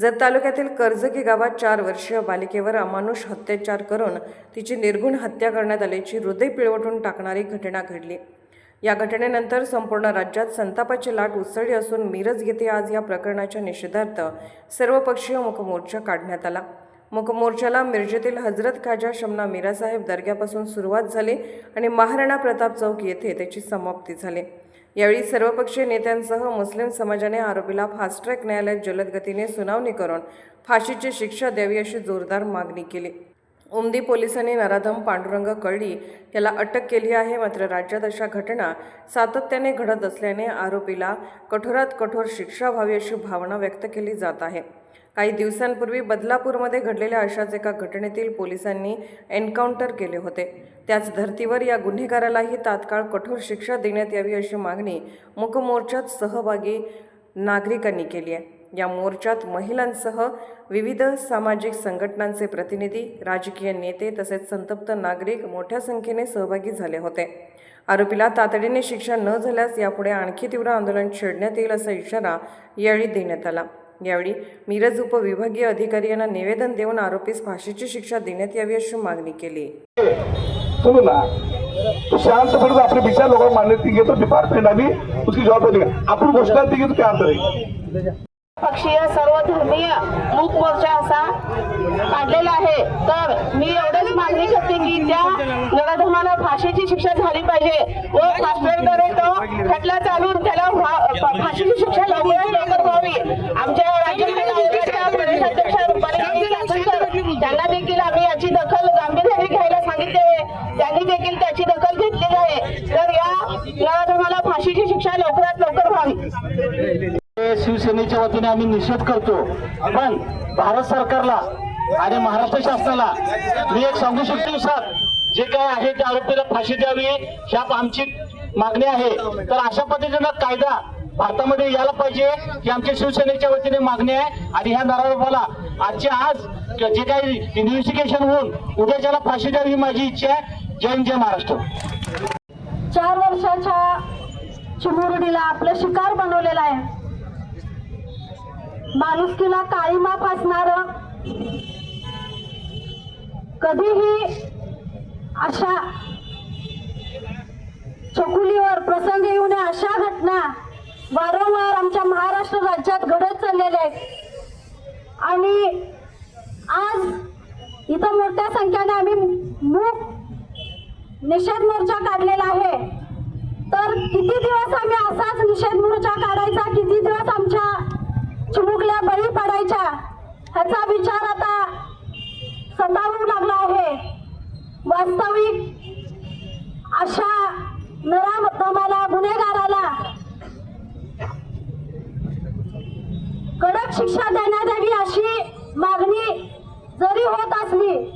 जत तालुक्यातील कर्जगी गावात चार वर्षीय बालिकेवर अमानुष अत्याचार करून तिची निर्गुण हत्या करण्यात आल्याची हृदय पिळवटून टाकणारी घटना घडली. या घटनेनंतर संपूर्ण राज्यात संतापाची लाट उसळली असून मिरज येथे आज या प्रकरणाच्या निषेधार्थ सर्वपक्षीय मुखमोर्चा काढण्यात आला. मुखमोर्चाला मिरजेतील हजरत खाजा शमना मीरासाहेब दर्ग्यापासून सुरुवात झाली आणि महाराणा प्रताप चौक येथे त्याची समाप्ती झाली. यावेळी सर्वपक्षीय नेत्यांसह मुस्लिम समाजाने आरोपीला फास्ट ट्रॅक न्यायालयात जलद गतीने सुनावणी करून फाशीची शिक्षा द्यावी अशी जोरदार मागणी केली. उमदी पोलिसांनी नराधम पांडुरंग कळी याला अटक केली आहे. मात्र राज्यात अशा घटना सातत्याने घडत असल्याने आरोपीला कठोरात कठोर शिक्षा व्हावी अशी भावना व्यक्त केली जात आहे. काही दिवसांपूर्वी बदलापूरमध्ये घडलेल्या अशाच एका घटनेतील पोलिसांनी एन्काउंटर केले होते. त्याच धर्तीवर या गुन्हेगारालाही तात्काळ कठोर शिक्षा देण्यात यावी अशी मागणी मुकमोर्चात सहभागी नागरिकांनी केली आहे. या मोर्चात महिलांसह विविध सामाजिक संघटनांचे प्रतिनिधी राजकीय नेते तसेच संतप्त नागरिक मोठ्या संख्येने सहभागी झाले होते. आरोपीला तातडीने शिक्षा न झाल्यास यापुढे आणखी तीव्र आंदोलन छेडण्यात येईल असा इशारा यावेळी देण्यात आला. यावेळी मिरज उपविभागीय अधिकारी यांना निवेदन देऊन आरोपीस फाशीची शिक्षा देण्यात यावी अशी मागणी केली. शांतपणे अपने विचार लोगों को मानने देंगे तो डिपार्टमेंट अभी उसकी जवाबदारी आपण घोषणा देंगे तो क्या अंतर है पक्षीय सर्वधर्मीय मूक मोर्चा असा काढलेला आहे. तर मी एवढंच मागणी करते की त्या नराधमाला फाशीची शिक्षा झाली पाहिजे. व तो खटला चालून त्याला शिवसेनेच्या वतीने आम्ही निषेध करतो. पण भारत सरकारला आणि महाराष्ट्र शासनाला मी एक सांगू शकतो सर जे काय आहे त्या आरोपीला फाशी द्यावी ह्या आमची मागणी आहे. तर अशा पद्धतीनं कायदा भारतामध्ये यायला पाहिजे ही आमच्या शिवसेनेच्या वतीने मागणी आहे. आणि ह्या नरारोपाला आजच्या आज जे काही इन्व्हेस्टिगेशन होऊन उद्या ज्याला फाशी द्यावी ही माझी इच्छा आहे. जय जय महाराष्ट्र. चार वर्षाच्या चिमुरडीला आपलं शिकार बनव माणुसकीला काळीमा फासणार कधीही अशा चकुलीवर प्रसंग येऊ नये अशा घटना वारंवार आमच्या महाराष्ट्र राज्यात घडत चाललेल्या आहेत. आणि आज इथं मोठ्या संख्येने आम्ही मूक निषेध मोर्चा काढलेला आहे. तर किती दिवस आम्ही असाच निषेध मोर्चा काढायचा? किती दिवस आमच्या चिमुकल्या बळी पडायच्या. ह्याचा विचार आता सतावू लागला आहे. वास्तविक अशा नराधमाला गुन्हेगाराला कडक शिक्षा देण्यात यावी अशी मागणी जरी होत असली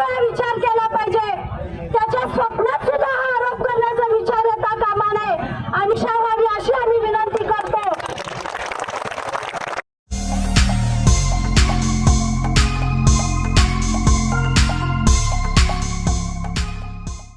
Hello, everybody.